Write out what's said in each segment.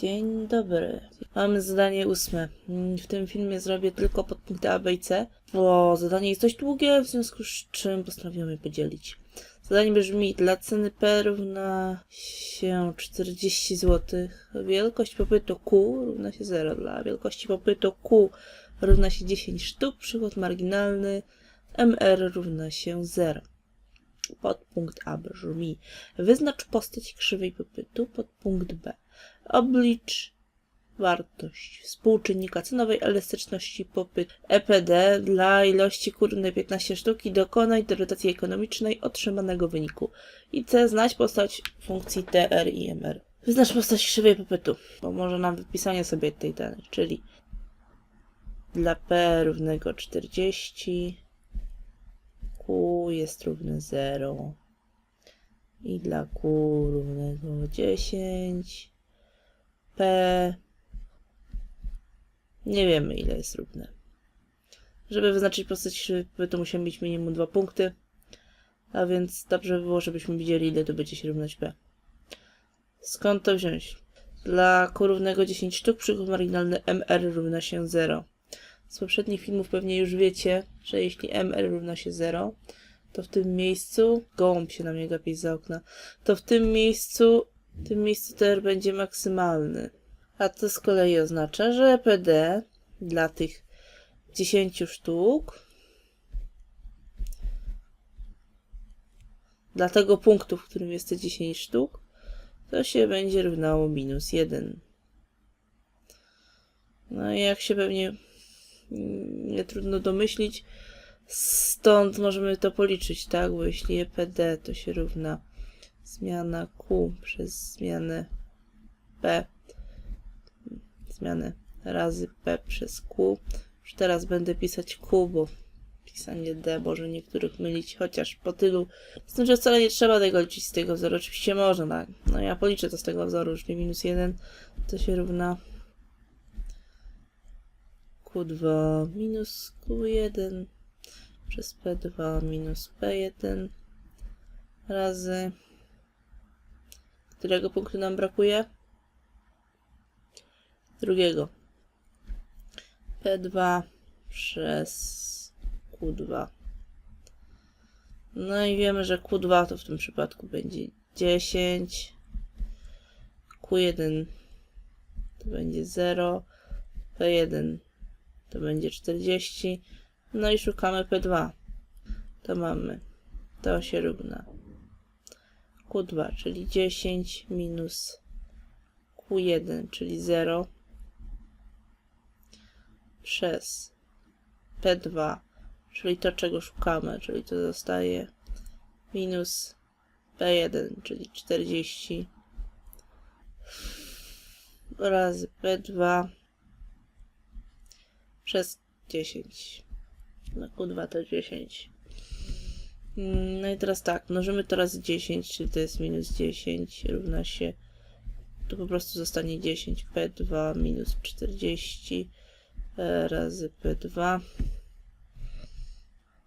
Dzień dobry. Mamy zadanie ósme. Mm, W tym filmie zrobię tylko podpunkty A, B i C, bo zadanie jest dość długie, w związku z czym postanowiłem je podzielić. Zadanie brzmi, dla ceny P równa się 40 zł. Wielkość popytu Q równa się 0. Dla wielkości popytu Q równa się 10 sztuk. Przychód marginalny MR równa się 0. Podpunkt A brzmi, wyznacz postać krzywej popytu. Podpunkt B. Oblicz wartość współczynnika cenowej elastyczności popytu EPD dla ilości kurnej 15 sztuk i dokonaj interpretacji ekonomicznej otrzymanego wyniku. I C. Znać postać funkcji TR i MR. Wyznacz postać krzywej popytu. Pomoże nam wypisanie sobie tej danej, czyli dla P równego 40 Q jest równe 0 i dla Q równego 10 P nie wiemy ile jest równe. Żeby wyznaczyć postać to musimy mieć minimum dwa punkty. A więc dobrze by było, żebyśmy widzieli ile to będzie się równać P. Skąd to wziąć? Dla Q równego 10 sztuk przychód marginalny MR równa się 0. Z poprzednich filmów pewnie już wiecie, że jeśli MR równa się 0, to w tym miejscu, gołąb się na mnie za okna, to w tym miejscu, w tym miejscu TR będzie maksymalny. A to z kolei oznacza, że PD dla tych 10 sztuk, dla tego punktu, w którym jest te 10 sztuk, to się będzie równało minus 1. No i jak się pewnie mm, nie trudno domyślić, stąd możemy to policzyć, tak? Bo jeśli EPD to się równa zmiana Q przez zmianę P, zmianę razy P przez Q. Już teraz będę pisać Q, bo pisanie D może niektórych mylić, chociaż po tylu, z tym, że wcale nie trzeba tego liczyć z tego wzoru, oczywiście można, tak? No ja policzę to z tego wzoru, czyli minus 1 to się równa Q2 minus Q1 przez P2 minus P1 razy którego punktu nam brakuje? Drugiego. P2 przez Q2. No i wiemy, że Q2 to w tym przypadku będzie 10. Q1 to będzie 0. P1 to będzie 40. No i szukamy P2. To mamy. To się równa Q2, czyli 10 minus Q1, czyli 0 przez P2, czyli to, czego szukamy, czyli to zostaje minus P1, czyli 40 razy P2 przez 10. Na Q2 to 10. Mm, No i teraz tak, mnożymy to razy 10, czyli to jest minus 10, równa się, to po prostu zostanie 10, P2 minus 40 e, razy P2.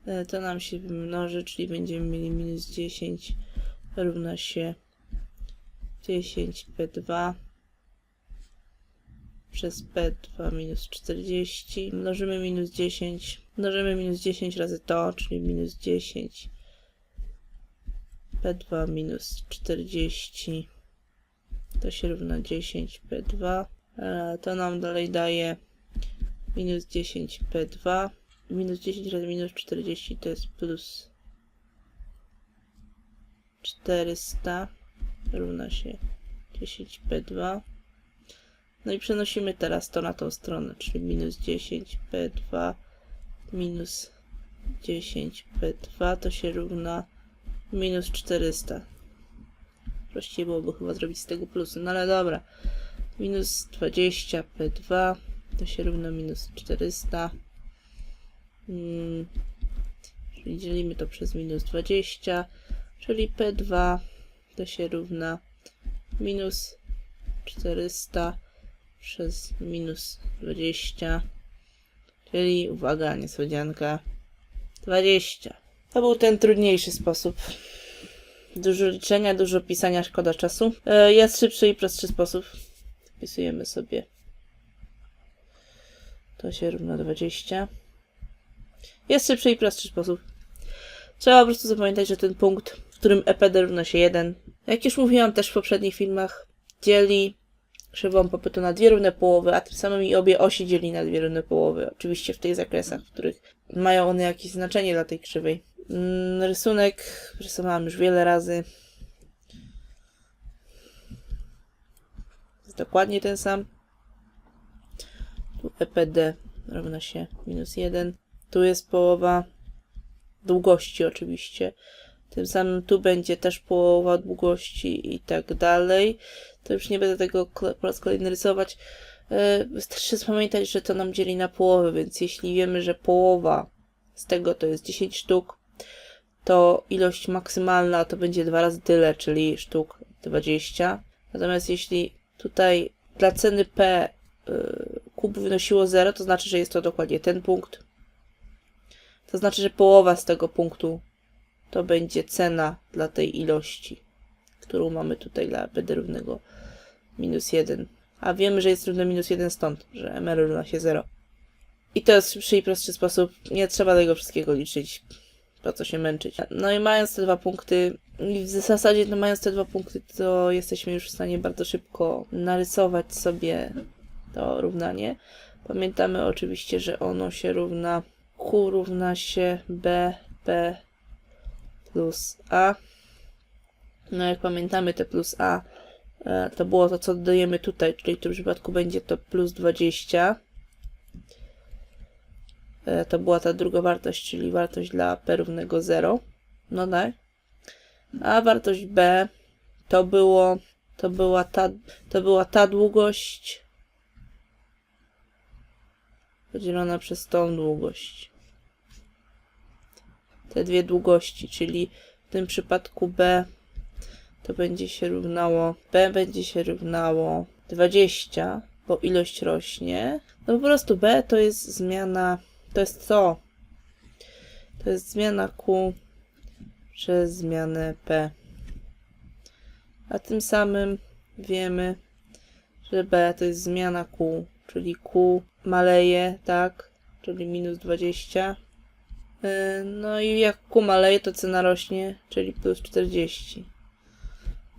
E, To nam się wymnoży, czyli będziemy mieli minus 10 równa się 10 P2 przez P2 minus 40. Mnożymy minus 10. Mnożymy minus 10 razy to, czyli minus 10 P2 minus 40 to się równa 10 P2 e, to nam dalej daje minus 10 P2 minus 10 razy minus 40 to jest plus 400 równa się 10 P2 no i przenosimy teraz to na tą stronę, czyli minus 10 P2 minus 10 P2 to się równa minus 400. Prościej byłoby chyba zrobić z tego plusy, no ale dobra. Minus 20 P2 to się równa minus 400. Hmm. Czyli dzielimy to przez minus 20, czyli P2 to się równa minus 400 przez minus 20, czyli uwaga, niespodzianka 20. To był ten trudniejszy sposób. Dużo liczenia, dużo pisania, szkoda czasu. E, Jest szybszy i prostszy sposób. Wpisujemy sobie. To się równa 20. Jest szybszy i prostszy sposób. Trzeba po prostu zapamiętać, że ten punkt, w którym EPD równa się 1, jak już mówiłam też w poprzednich filmach, dzieli krzywą popytu na dwie równe połowy, a tym samym i obie osi dzieli na dwie równe połowy. Oczywiście w tych zakresach, w których mają one jakieś znaczenie dla tej krzywej. Mm, rysunek rysowałam już wiele razy. Jest dokładnie ten sam. Tu EPD równa się minus 1. Tu jest połowa długości oczywiście. Tym samym tu będzie też połowa długości i tak dalej. To już nie będę tego po raz kolejny rysować. Yy, Wystarczy pamiętać, że to nam dzieli na połowę, więc jeśli wiemy, że połowa z tego to jest 10 sztuk, to ilość maksymalna to będzie dwa razy tyle, czyli sztuk 20. Natomiast jeśli tutaj dla ceny P yy, kub wynosiło 0, to znaczy, że jest to dokładnie ten punkt. To znaczy, że połowa z tego punktu to będzie cena dla tej ilości, którą mamy tutaj dla PD równego minus 1. A wiemy, że jest równe minus 1 stąd, że MR równa się 0. I to jest szybszy i prostszy sposób. Nie trzeba tego wszystkiego liczyć. Po co się męczyć. No i mając te dwa punkty, w zasadzie no mając te dwa punkty, to jesteśmy już w stanie bardzo szybko narysować sobie to równanie. Pamiętamy oczywiście, że ono się równa Q równa się B, P plus A. No jak pamiętamy te plus A, e, to było to, co dodajemy tutaj, czyli w tym przypadku będzie to plus 20. E, To była ta druga wartość, czyli wartość dla P równego 0. No tak. A wartość B to było, to była ta, to była ta długość podzielona przez tą długość. Te dwie długości, czyli w tym przypadku B to będzie się równało, B będzie się równało 20, bo ilość rośnie. No po prostu B to jest zmiana, to jest to. To jest zmiana Q przez zmianę P. A tym samym wiemy, że B to jest zmiana Q, czyli Q maleje, tak, czyli minus 20. Yy, No i jak Q maleje, to cena rośnie, czyli plus 40.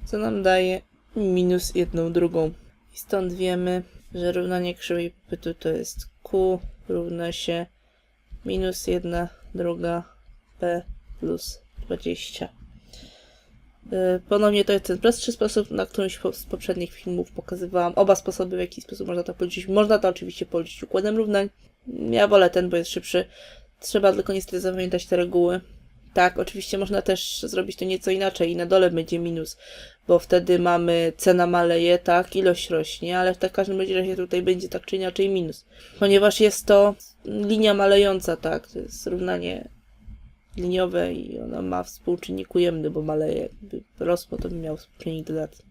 Co nam daje minus jedną drugą. I stąd wiemy, że równanie krzywej popytu to jest Q równa się minus jedna druga P plus 20. Yy, Ponownie to jest ten prostszy sposób, na którymś z poprzednich filmów pokazywałam oba sposoby, w jaki sposób można to policzyć. Można to oczywiście policzyć układem równań. Ja wolę ten, bo jest szybszy. Trzeba tylko niestety zapamiętać te reguły. Tak, oczywiście można też zrobić to nieco inaczej i na dole będzie minus, bo wtedy mamy cena maleje, tak, ilość rośnie, ale w tak każdym razie tutaj będzie tak czy inaczej minus. Ponieważ jest to linia malejąca, tak, to jest równanie liniowe i ona ma współczynnik ujemny, bo maleje. Jakby rosło, to by miał współczynnik dodatni.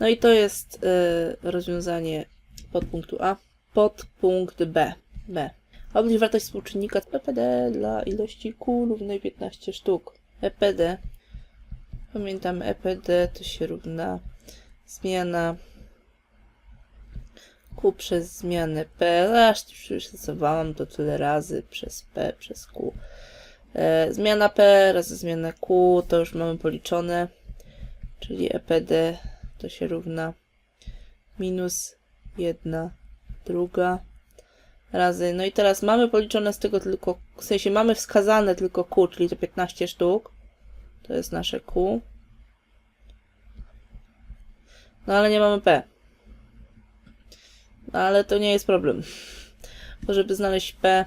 No i to jest e, rozwiązanie podpunktu A. Podpunkt B. B. Oblicz wartość współczynnika EPD dla ilości Q równej 15 sztuk. EPD. Pamiętam EPD to się równa zmiana Q przez zmianę P. Aż już stosowałam to tyle razy przez P przez Q. E, zmiana P razy zmiana Q to już mamy policzone, czyli EPD to się równa minus jedna druga razy. No i teraz mamy policzone z tego tylko, w sensie mamy wskazane tylko Q, czyli to 15 sztuk. To jest nasze Q. No ale nie mamy P. No ale to nie jest problem. Bo żeby znaleźć P,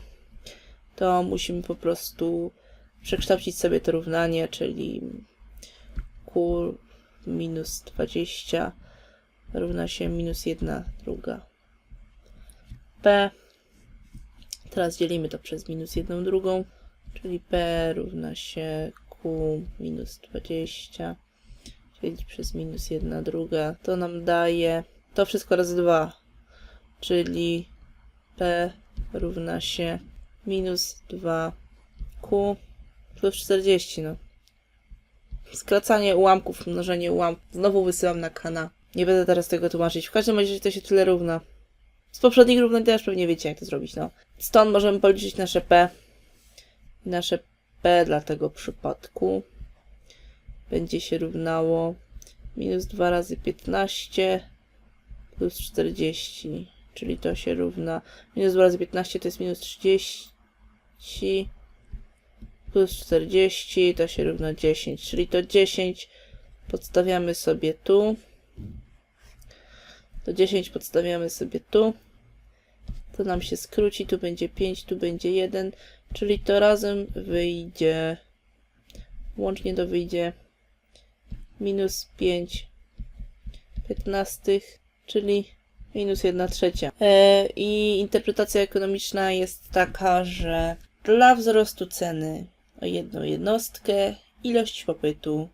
to musimy po prostu przekształcić sobie to równanie, czyli Q minus 20 równa się minus 1 druga P. Teraz dzielimy to przez minus 1 drugą, czyli P równa się Q minus 20 dzielić przez minus 1 druga. To nam daje to wszystko razy 2, czyli P równa się minus 2Q plus 40, no. Skracanie ułamków, mnożenie ułamków. Znowu wysyłam na kana. Nie będę teraz tego tłumaczyć. W każdym razie to się tyle równa. Z poprzednich równań też pewnie wiecie, jak to zrobić, no. Stąd możemy policzyć nasze P. Nasze P dla tego przypadku będzie się równało minus 2 razy 15 plus 40, czyli to się równa minus 2 razy 15 to jest minus 30 plus 40 to się równa 10, czyli to 10 podstawiamy sobie tu. To 10 podstawiamy sobie tu. To nam się skróci, tu będzie 5, tu będzie 1, czyli to razem wyjdzie, łącznie to wyjdzie minus 5 piętnastych, czyli minus 1 trzecia. E, I interpretacja ekonomiczna jest taka, że dla wzrostu ceny o jedną jednostkę ilość popytu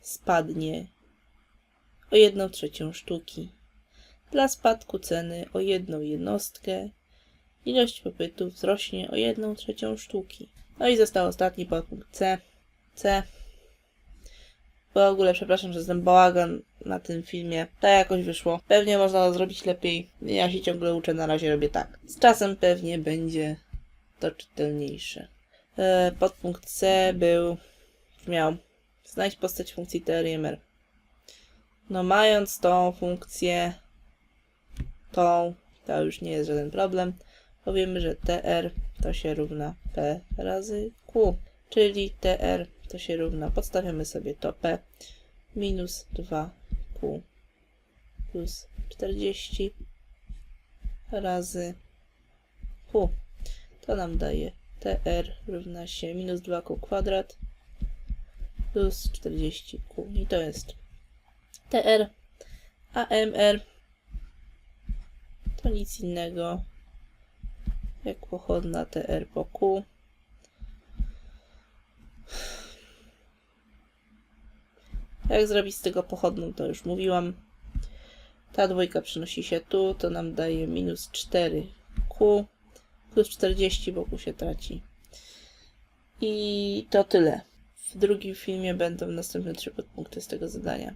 spadnie o jedną trzecią sztuki. Dla spadku ceny o jedną jednostkę ilość popytu wzrośnie o jedną trzecią sztuki. No i został ostatni podpunkt C. C. W ogóle przepraszam, że ten bałagan na tym filmie. Tak jakoś wyszło. Pewnie można to zrobić lepiej. Ja się ciągle uczę, na razie robię tak. Z czasem pewnie będzie to czytelniejsze. E, podpunkt C był, brzmiał znajdź postać funkcji TRMR. No mając tą funkcję, tą, to już nie jest żaden problem. Powiemy, że TR to się równa P razy Q, czyli TR to się równa, podstawiamy sobie to P minus 2Q plus 40 razy Q. To nam daje TR równa się minus 2Q kwadrat plus 40Q. I to jest TR, a MR to nic innego jak pochodna TR po Q. Jak zrobić z tego pochodną, to już mówiłam. Ta dwójka przenosi się tu, to nam daje minus 4Q plus 40, bo Q się traci. I to tyle. W drugim filmie będą następne trzy podpunkty z tego zadania.